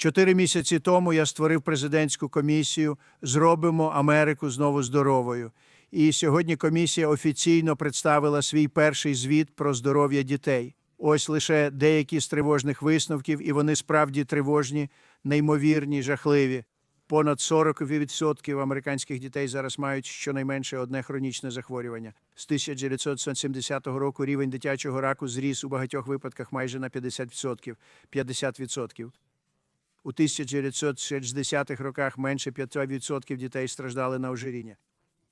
Чотири місяці тому я створив президентську комісію Зробимо Америку знову здоровою. І сьогодні комісія офіційно представила свій перший звіт про здоров'я дітей. Ось лише деякі з тривожних висновків, і вони справді тривожні, неймовірні, жахливі. Понад 40% американських дітей зараз мають щонайменше одне хронічне захворювання. З 1970 року рівень дитячого раку зріс у багатьох випадках майже на 50%. 50%. У 1960-х роках менше 5% дітей страждали на ожиріння.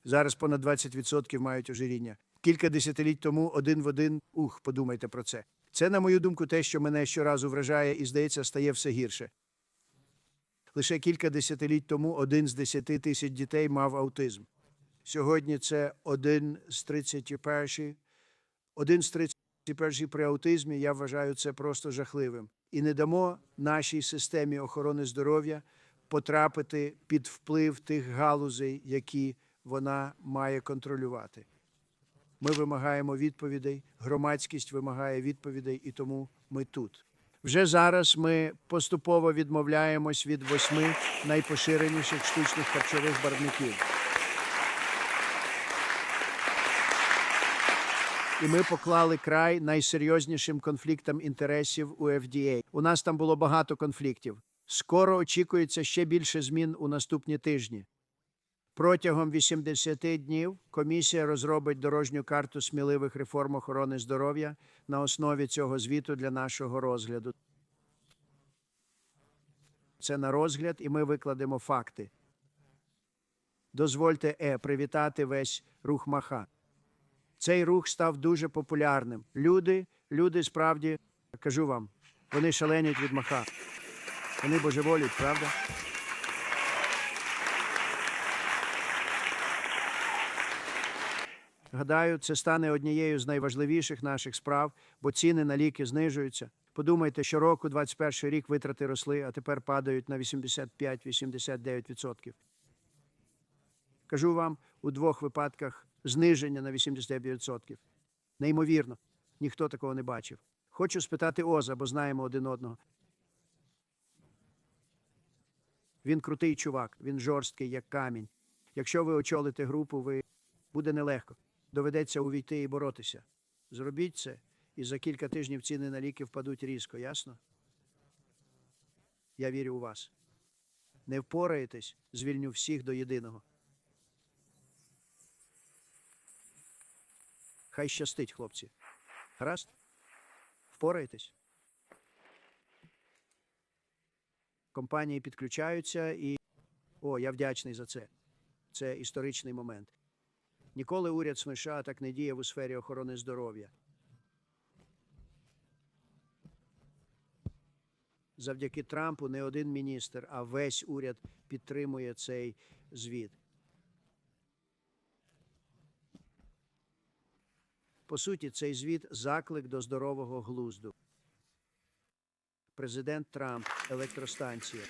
Зараз понад 20% мають ожиріння. Кілька десятиліть тому один в один. Ух, подумайте про це. Це, на мою думку, те, що мене щоразу вражає і, здається, стає все гірше. Лише кілька десятиліть тому один з десяти тисяч дітей мав аутизм. Сьогодні це один з 31. Один з 31 при аутизмі, я вважаю це просто жахливим. І не дамо нашій системі охорони здоров'я потрапити під вплив тих галузей, які вона має контролювати. Ми вимагаємо відповідей, громадськість вимагає відповідей, і тому ми тут. Вже зараз ми поступово відмовляємось від восьми найпоширеніших штучних харчових барвників. І ми поклали край найсерйознішим конфліктам інтересів у FDA. У нас там було багато конфліктів. Скоро очікується ще більше змін у наступні тижні. Протягом 80 днів комісія розробить дорожню карту сміливих реформ охорони здоров'я на основі цього звіту для нашого розгляду. Це на розгляд, і ми викладемо факти. Дозвольте е, привітати весь рух маха. Цей рух став дуже популярним. Люди, люди справді, кажу вам, вони шаленять від маха. Вони божеволюють, правда? Гадаю, це стане однією з найважливіших наших справ, бо ціни на ліки знижуються. Подумайте, щороку 21 рік витрати росли, а тепер падають на 85-89%. Кажу вам, у двох випадках зниження на 89%. Неймовірно, ніхто такого не бачив. Хочу спитати Оза, бо знаємо один одного. Він крутий чувак, він жорсткий, як камінь. Якщо ви очолите групу, ви буде нелегко. Доведеться увійти і боротися. Зробіть це, і за кілька тижнів ціни на ліки впадуть різко, ясно? Я вірю у вас. Не впораєтесь, звільню всіх до єдиного. Хай щастить, хлопці. Гаразд? Впораєтесь? Компанії підключаються і. О, я вдячний за це. Це історичний момент. Ніколи уряд США так не діяв у сфері охорони здоров'я. Завдяки Трампу не один міністр, а весь уряд підтримує цей звіт. По суті, цей звіт заклик до здорового глузду. Президент Трамп, електростанція.